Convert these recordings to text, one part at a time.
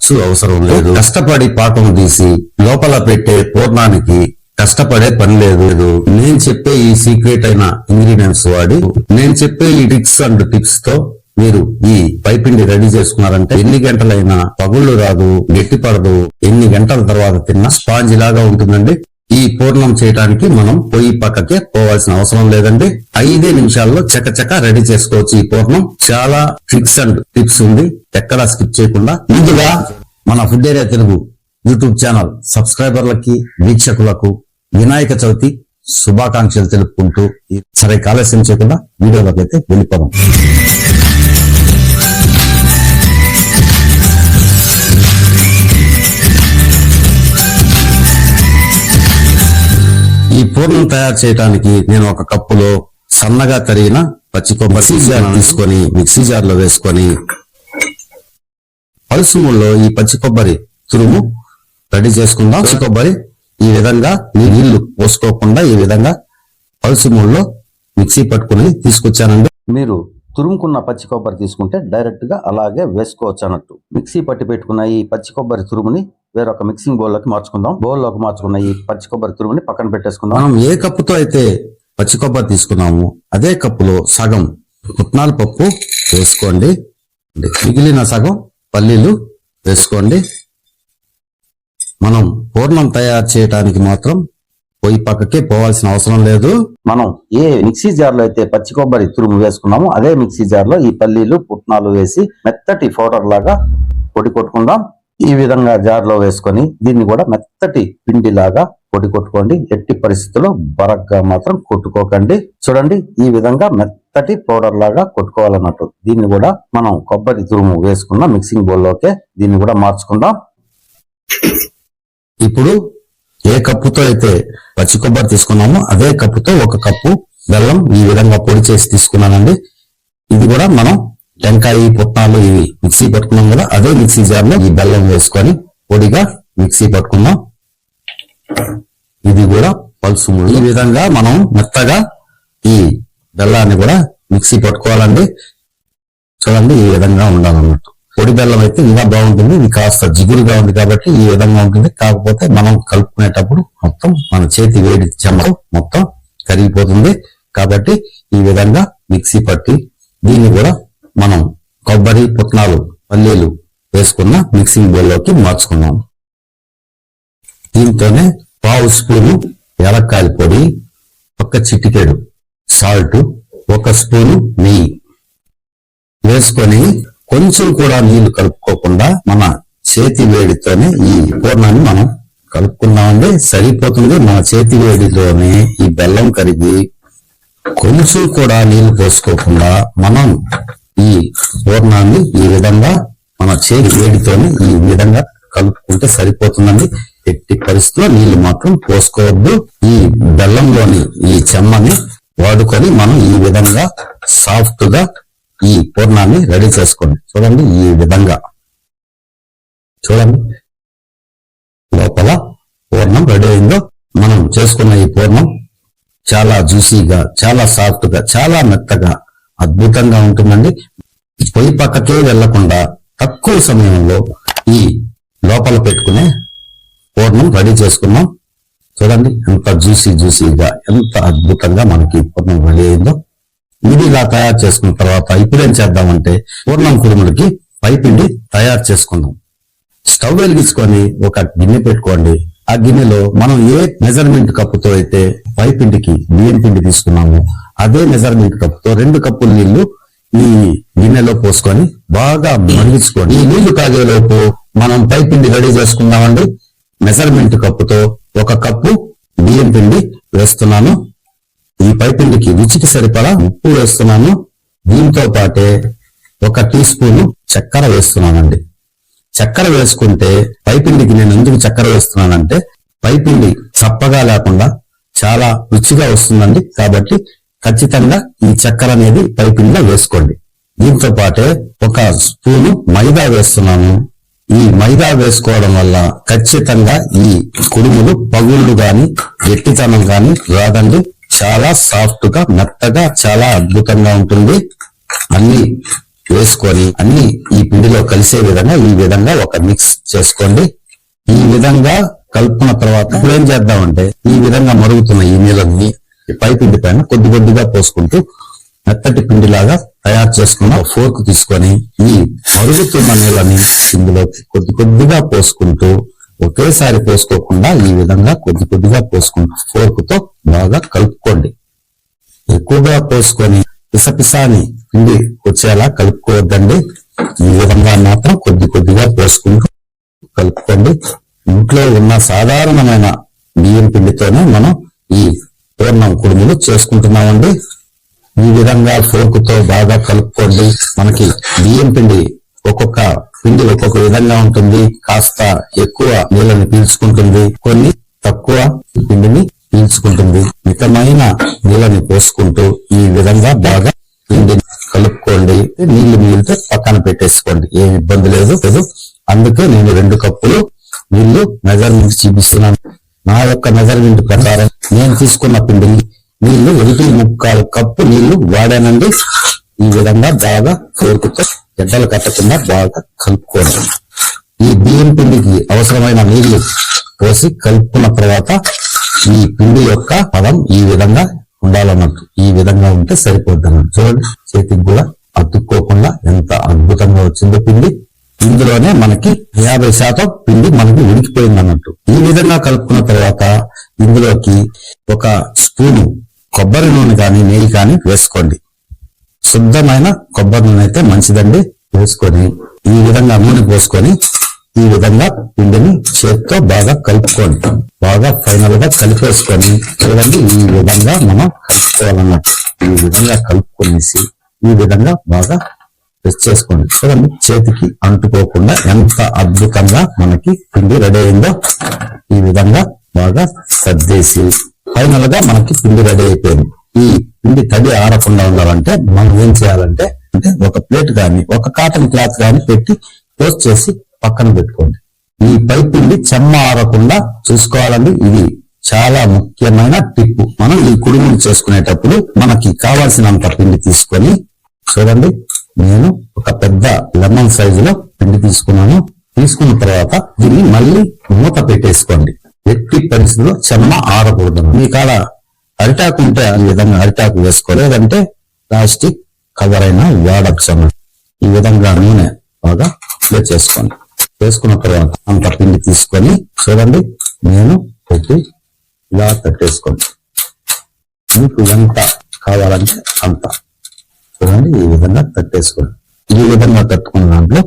ఖర్చు అవసరం లేదు. కష్టపడి పాఠం తీసి లోపల పెట్టే పూర్ణానికి కష్టపడే పని లేదు. నేను చెప్పే ఈ సీక్రెట్ అయిన ఇంగ్రీడియంట్స్ వాడి. నేను చెప్పే ఈ ట్రిక్స్ అండ్ టిప్స్తో మీరు ఈ పైపిండి రెడీ చేసుకున్నారంటే ఎన్ని గంటలైనా పగుళ్ళు రాదు గట్టి పడదు ఎన్ని గంటల తర్వాత తిన్నా స్పాంజ్ లాగా ఉంటుందండి. ఈ పూర్ణం చేయడానికి మనం పొయ్యి పక్కకే పోవాల్సిన అవసరం లేదండి. ఐదే నిమిషాల్లో చకచక రెడీ చేసుకోవచ్చు ఈ పూర్ణం. చాలా ట్రిక్స్ అండ్ టిప్స్ ఉంది. ఎక్కడా స్కిప్ చేయకుండా. ముందుగా మన food area Telugu YouTube channel సబ్స్క్రైబర్లకి వీక్షకులకు వినాయక చవితి శుభాకాంక్షలు తెలుపుకుంటూ సరే ఆలస్యం చేయకుండా వీడియోలోకి అయితే వెళ్ళిపోదాం. పూర్ణం తయారు చేయడానికి నేను ఒక కప్పులో సన్నగా తరిగిన పచ్చి కొబ్బరి జార్ తీసుకొని మిక్సీ జార్లో వేసుకొని పలుసుముల్లో ఈ పచ్చి కొబ్బరి తురుము రెడీ చేసుకుందాం. పచ్చి కొబ్బరి ఈ విధంగా నీళ్ళు పోసుకోకుండా ఈ విధంగా పలుసుముల్లో మిక్సీ పట్టుకుని తీసుకొచ్చానండి. మీరు తురుముకున్న పచ్చి కొబ్బరి తీసుకుంటే డైరెక్ట్గా అలాగే వేసుకోవచ్చు అన్నట్టు మిక్సీ పట్టి పెట్టుకున్న ఈ పచ్చి కొబ్బరి తురుముని వేరొక మిక్సింగ్ బౌల్లోకి మార్చుకుందాం. బౌల్లోకి మార్చుకున్న ఈ పచ్చి కొబ్బరి తురుముని పక్కన పెట్టేసుకుందాం. మనం ఏ కప్పుతో అయితే పచ్చి కొబ్బరి తీసుకున్నాము అదే కప్పులో సగం పుట్నాల పప్పు వేసుకోండి. మిగిలిన సగం పల్లీలు వేసుకోండి. మనం పూర్ణం తయారు చేయడానికి మాత్రం పొయ్యి పక్కకే పోవాల్సిన అవసరం లేదు. మనం ఏ మిక్సీ జార్లో అయితే పచ్చి కొబ్బరి తురుము వేసుకున్నామో అదే మిక్సీ జార్లో ఈ పల్లీలు పుట్నాలు వేసి మెత్తటి పౌడర్ లాగా పొడి కొట్టుకుందాం. ఈ విధంగా జార్లో వేసుకొని దీన్ని కూడా మెత్తటి పిండిలాగా పొడి కొట్టుకోండి. ఎట్టి పరిస్థితుల్లో బరగ్గా మాత్రం కొట్టుకోకండి. చూడండి ఈ విధంగా మెత్తటి పౌడర్ లాగా కొట్టుకోవాలన్నట్టు. దీన్ని కూడా మనం కొబ్బరి తురుము వేసుకున్న మిక్సింగ్ బౌల్ లోకే దీన్ని కూడా మార్చుకుందాం. ఇప్పుడు ఏ కప్పుతో అయితే పచ్చి కొబ్బరి తీసుకున్నామో అదే కప్పుతో ఒక కప్పు బెల్లం ఈ విధంగా పొడి చేసి తీసుకున్నానండి. ఇది కూడా మనం టెంకాయ పుట్నాలు ఇవి మిక్సీ పట్టుకున్నాం కదా అదే మిక్సీ జార్లో ఈ బెల్లం వేసుకొని పొడిగా మిక్సీ పట్టుకున్నాం ఇది కూడా పలుసు ఈ విధంగా మనం మెత్తగా ఈ బెల్లాన్ని కూడా మిక్సీ పట్టుకోవాలండి. చూడండి ఈ విధంగా ఉండాలన్నట్టు. పొడి బెల్లం అయితే ఇంకా బాగుంటుంది ఇది కాస్త జిగురుగా ఉంది కాబట్టి ఈ విధంగా ఉంటుంది. కాకపోతే మనం కలుపుకునేటప్పుడు మొత్తం మన చేతి వేడి చెమట మొత్తం కరిగిపోతుంది. కాబట్టి ఈ విధంగా మిక్సీ పట్టి దీన్ని కూడా మనం కొబ్బరి పుట్నాలు పల్లీలు వేసుకున్న మిక్సింగ్ బౌల్లోకి మార్చుకున్నాం. దీంతోనే పావు స్పూను ఏలక్కాయల పొడి ఒక చిటికెడు సాల్ట్ ఒక స్పూను నెయ్యి వేసుకొని కొంచెం కూడా నీళ్ళు కలుపుకోకుండా మన చేతి వేడితోనే ఈ పూర్ణాన్ని మనం కలుపుకున్నామండి. సరిపోతుంది. మన చేతి వేడిలోనే ఈ బెల్లం కరిగి కొంచెం కూడా నీళ్ళు పోసుకోకుండా మనం ఈ పూర్ణాన్ని ఈ విధంగా మన చేతి వేడితోని ఈ విధంగా కలుపుకుంటే సరిపోతుందండి. ఎట్టి పరిస్థితిలో నీళ్ళు మాత్రం పోసుకోవద్దు. ఈ బెల్లంలోని ఈ చెమ్మని వాడుకొని మనం ఈ విధంగా సాఫ్ట్గా ఈ పూర్ణాన్ని రెడీ చేసుకోండి. చూడండి ఈ విధంగా. చూడండి. లోపల పూర్ణం రెడీ అయిందో మనం చేసుకున్న ఈ పూర్ణం చాలా జ్యూసీగా చాలా సాఫ్ట్గా చాలా మెత్తగా అద్భుతంగా ఉంటుందండి. పొయ్యి పక్కకే వెళ్ళకుండా తక్కువ సమయంలో ఈ లోపల పెట్టుకునే పూర్ణం రెడీ చేసుకున్నాం. చూడండి ఎంత జ్యూసీ జ్యూసీగా ఎంత అద్భుతంగా మనకి పూర్ణం రెడీ అయిందో. ఇది ఇలా తయారు చేసుకున్న తర్వాత ఇప్పుడు ఏం చేద్దామంటే పూర్ణం కురుములకి పైపిండి తయారు చేసుకుందాం. స్టవ్ వెలిగించుకొని ఒక గిన్నె పెట్టుకోండి. ఆ గిన్నెలో మనం ఏ మెజర్మెంట్ కప్పుతో అయితే పైపిండికి బియ్యం పిండి తీసుకున్నామో అదే మెజర్మెంట్ కప్పుతో రెండు కప్పుల నీళ్ళు ఈ గిన్నెలో పోసుకొని బాగా మరిగించుకోండి. ఈ నీళ్ళు తాగేలోపు మనం పైపిండి రెడీ చేసుకుందామండి. మెజర్మెంట్ కప్పుతో ఒక కప్పు బియ్యం పిండి వేస్తున్నాను. ఈ పైపిండికి రుచికి సరిపడా ఉప్పు వేస్తున్నాను. దీంతో పాటే ఒక టీ స్పూన్ చక్కెర వేస్తున్నానండి. చక్కెర వేసుకుంటే పైపిండికి నేను ఎందుకు చక్కెర వేస్తున్నానంటే పైపిండి చప్పగా లేకుండా చాలా రుచిగా వస్తుందండి. కాబట్టి ఖచ్చితంగా ఈ చక్కెర అనేది పైపిండిలో వేసుకోండి. దీంతో పాటే ఒక స్పూను మైదా వేస్తున్నాను. ఈ మైదా వేసుకోవడం వల్ల ఖచ్చితంగా ఈ కుడుములు పగుళ్ళు గాని గట్టితనం గాని రాదండి. చాలా సాఫ్ట్గా మెత్తగా చాలా అద్భుతంగా ఉంటుంది. అన్ని వేసుకొని అన్ని ఈ పిండిలో కలిసే విధంగా ఈ విధంగా ఒక మిక్స్ చేసుకోండి. ఈ విధంగా కలుపుకున్న తర్వాత ఇప్పుడు ఏం చేద్దామంటే ఈ విధంగా మరుగుతున్న ఈ నీళ్ళని ఈ పై పిండి పైన కొద్ది కొద్దిగా పోసుకుంటూ మెత్తటి పిండిలాగా తయారు చేసుకున్న ఫోర్క్ తీసుకొని ఈ మరుగుతున్న నీళ్ళని ఇందులో కొద్ది కొద్దిగా పోసుకుంటూ ఒకేసారి పోసుకోకుండా ఈ విధంగా కొద్ది కొద్దిగా పోసుకుంటూ ఫోర్క్తో బాగా కలుపుకోండి. ఎక్కువగా పోసుకొని పిసపిసాని పిండి వచ్చేలా కలుపుకోవద్దండి. ఈ విధంగా మాత్రం కొద్ది కొద్దిగా పోసుకుంటూ కలుపుకోండి. ఇంట్లో ఉన్న సాధారణమైన బియ్యం పిండితోనే మనం ఈ పూర్ణం కుడుములు చేసుకుంటున్నామండి. ఈ విధంగా ఫోర్క్తో బాగా కలుపుకోండి. మనకి బియ్యం పిండి ఒక్కొక్క పిండి ఒక్కొక్క విధంగా ఉంటుంది. కాస్త ఎక్కువ నీళ్ళని పీల్చుకుంటుంది. కొన్ని తక్కువ పిండిని పీల్చుకుంటుంది. మితమైన నీళ్ళని పోసుకుంటూ ఈ విధంగా బాగా పిండిని కలుపుకోండి. నీళ్ళు మిగిలితే పక్కన పెట్టేసుకోండి. ఏం ఇబ్బంది లేదు. లేదు అందుకే నేను రెండు కప్పులు నీళ్ళు మెజర్మెంట్ చూపిస్తున్నాను. నా యొక్క మెజర్మెంట్ ప్రకారం నేను తీసుకున్న పిండిని నీళ్ళు ఒకటి ముక్కాలు కప్పు నీళ్ళు వాడానండి. ఈ విధంగా బాగా కోరుకుతో గడ్డలు కట్టకుండా బాగా కలుపుకోవడం ఈ బియ్యం పిండికి అవసరమైన నీళ్ళు పోసి కలుపుకున్న తర్వాత ఈ పిండి యొక్క పదం ఈ విధంగా ఉండాలన్నట్టు ఈ విధంగా ఉంటే సరిపోద్ది అన్నట్టు చూడండి చేతికి కూడా అతుక్కోకుండా ఎంత అద్భుతంగా వచ్చిందో పిండి. ఇందులోనే మనకి యాభై శాతం పిండి మనకి ఉడికిపోయింది అన్నట్టు ఈ విధంగా కలుపుకున్న తర్వాత ఇందులోకి ఒక స్పూను కొబ్బరి నూనె కానీ నెయ్యి కానీ వేసుకోండి. శుద్ధమైన కొబ్బరి నూనె అయితే మంచిదండి. వేసుకొని ఈ విధంగా నూనె పోసుకొని ఈ విధంగా పిండిని చేత్తో బాగా కలుపుకోండి. బాగా ఫైనల్గా కలిపేసుకొని చూడండి ఈ విధంగా మనం కలుపుకోవాలన్నట్టు ఈ విధంగా కలుపుకొనేసి ఈ విధంగా బాగా ప్రెస్ చేసుకోండి. చూడండి చేతికి అంటుకోకుండా ఎంత అద్భుతంగా మనకి పిండి రెడీ అయిందో ఈ విధంగా బాగా సర్దేసి ఫైనల్గా మనకి పిండి రెడీ అయిపోయింది. ఈ పిండి తడి ఆరకుండా ఉండాలంటే మనం ఏం చేయాలంటే అంటే ఒక ప్లేట్ కానీ ఒక కాటన్ క్లాత్ కానీ పెట్టి పోస్ట్ చేసి పక్కన పెట్టుకోండి. ఈ పై పిండి చెమ్మ ఆరకుండా చూసుకోవాలండి. ఇది చాలా ముఖ్యమైన టిప్ మనం ఈ కుడుములు చేసుకునేటప్పుడు మనకి కావాల్సినంత పిండి తీసుకొని చూడండి నేను ఒక పెద్ద లెమన్ సైజులో పిండి తీసుకున్నాను. తీసుకున్న తర్వాత దీన్ని మళ్ళీ మూత పెట్టేసుకోండి. ఎట్టి పరిస్థితిలో చెమ్మ ఆడకూడదు మీ కాడ అరిటాకు ఉంటే ఈ విధంగా అరిటాకు వేసుకోలేదంటే ప్లాస్టిక్ కవర్ అయినా వాడచ్చు అన్నమాట ఈ విధంగా నూనె బాగా అప్లై చేసుకోండి. వేసుకున్న తర్వాత అంత పిండి తీసుకొని చూడండి. నేను పెట్టి ఇలా కట్టేసుకోండి మీకు ఎంత కావాలంటే అంత. చూడండి ఈ విధంగా కట్టేసుకోండి. ఈ విధంగా కట్టుకున్న దాంట్లో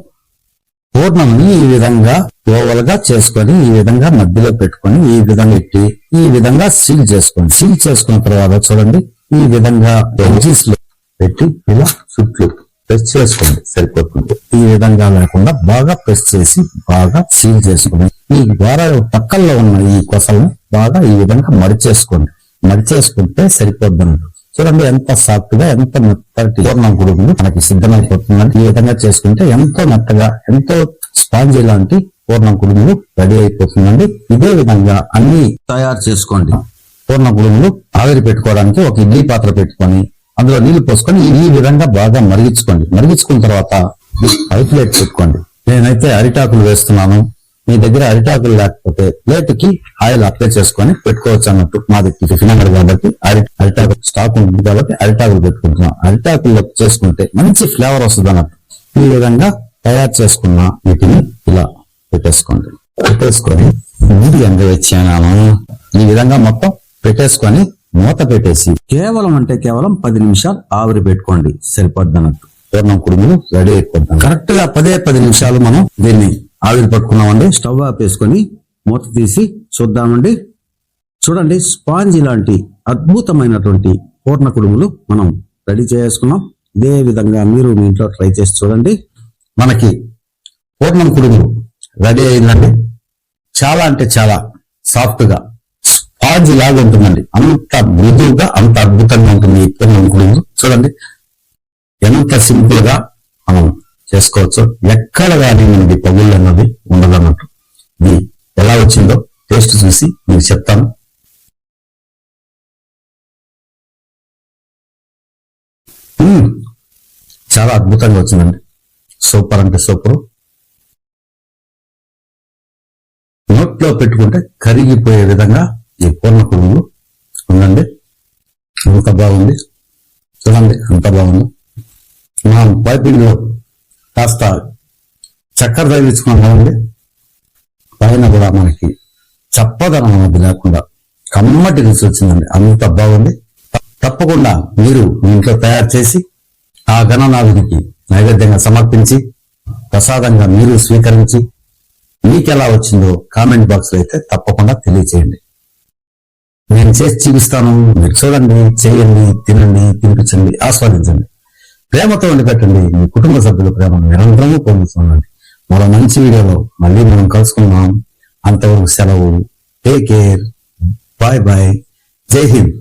పూర్ణంని ఈ విధంగా ఓవల్గా చేసుకొని ఈ విధంగా మధ్యలో పెట్టుకొని ఈ విధంగా ఎట్టి ఈ విధంగా సీల్ చేసుకోండి. సీల్ చేసుకున్న తర్వాత చూడండి ఈ విధంగా ఎడ్జెస్లో పెట్టి ఇలా చుట్లు ప్రెస్ చేసుకోండి సరిపోతుంది. ఈ విధంగా లేకుండా బాగా ప్రెస్ చేసి బాగా సీల్ చేసుకుని ఈ ద్వారా పక్కల్లో ఉన్న ఈ కొసలను బాగా ఈ విధంగా మడిచేసుకోండి. మడిచేసుకుంటే సరిపోద్ది చూడండి ఎంత సాఫ్ట్గా ఎంత మెత్తటి పూర్ణం గుడుగులు మనకి సిద్ధమైపోతుందండి. ఈ విధంగా చేసుకుంటే ఎంతో మెత్తగా ఎంతో స్పాంజీ లాంటి పూర్ణం కుడుములు రెడీ అయిపోతుందండి. ఇదే విధంగా అన్ని తయారు చేసుకోండి. పూర్ణ కుడుములు ఆవిరి పెట్టుకోవడానికి ఒక ఇడ్లీ పాత్ర పెట్టుకొని అందులో నీళ్ళు పోసుకొని ఈ విధంగా బాగా మరిగించుకోండి. మరిగించుకున్న తర్వాత పై ప్లేట్ పెట్టుకోండి. నేనైతే అరిటాకులు వేస్తున్నాను. మీ దగ్గర అరిటాకులు లేకపోతే ప్లేట్కి ఆయిల్ అప్లై చేసుకొని పెట్టుకోవచ్చు అన్నట్టు మాది టిఫిన్ అంగడి కాబట్టి అరి అరిటాకు స్టాక్ ఉంది కాబట్టి అరిటాకులు పెట్టుకుంటున్నాం. అరిటాకుల్లో చేసుకుంటే మంచి ఫ్లేవర్ వస్తుంది అన్నట్టు. ఈ విధంగా తయారు చేసుకున్న వీటిని ఇలా పెట్టేసుకోండి. పెట్టేసుకొని మూడు ఎండ వచ్చాను ఈ విధంగా మొత్తం పెట్టేసుకొని మూత పెట్టేసి కేవలం అంటే కేవలం పది నిమిషాలు ఆవిరి పెట్టుకోండి. సరిపోద్ది అన్నట్టు. పూర్ణం కుడుములు రెడీ అయిపోతాం కరెక్ట్గా పదే పది నిమిషాలు మనం దీన్ని ఆవిరి పట్టుకున్నామండి. స్టవ్ ఆపేసుకొని మూత తీసి చూద్దామండి. చూడండి స్పాంజ్ లాంటి అద్భుతమైనటువంటి పూర్ణ కుడుములు మనం రెడీ చేసుకున్నాం. ఇదే విధంగా మీరు మీ ఇంట్లో ట్రై చేసి చూడండి. మనకి పూర్ణం కుడుములు రెడీ అయిందండి. చాలా అంటే చాలా సాఫ్ట్గా స్పాంజ్ లాగా ఉంటుందండి. అంత మృదువుగా అంత అద్భుతంగా ఉంటుంది ఈ పూర్ణం కుడుములు చూడండి ఎంత సింపుల్గా మనం చేసుకోవచ్చు. ఎక్కడ కానీ మనకి పగుళ్ళు అన్నది ఉండదు అన్నట్టు ఇది ఎలా వచ్చిందో టేస్ట్ చూసి మీకు చెప్తాను. చాలా అద్భుతంగా వచ్చిందండి. సూపర్ అంటే సూపర్. నోట్లో పెట్టుకుంటే కరిగిపోయే విధంగా ఈ పూర్ణ పురుగులు ఉందండి. అంత బాగుంది. చూడండి అంత బాగుంది. మనం పైపింగ్లో కాస్త చక్కెర తగిలించుకున్నాం పైన కూడా మనకి చప్పదనం అనేది లేకుండా కమ్మటి రుచి వచ్చిందండి. అంత బాగుంది. తప్పకుండా మీరు ఇంట్లో తయారు చేసి ఆ గణనాథుడికి నైవేద్యంగా సమర్పించి ప్రసాదంగా మీరు స్వీకరించి మీకు ఎలా వచ్చిందో కామెంట్ బాక్స్లో అయితే తప్పకుండా తెలియచేయండి. నేను చేసి చూపిస్తాను. మీరు చూడండి చేయండి తినండి తినిపించండి ఆస్వాదించండి. ప్రేమతో వండి పెట్టండి మీ కుటుంబ సభ్యుల ప్రేమ నిరంతరము పొందుతుండండి మరో మంచి వీడియోలో మళ్ళీ మనం కలుసుకుందాం. అంతవరకు సెలవు. టేక్ కేర్ బాయ్ బాయ్ జై హింద్.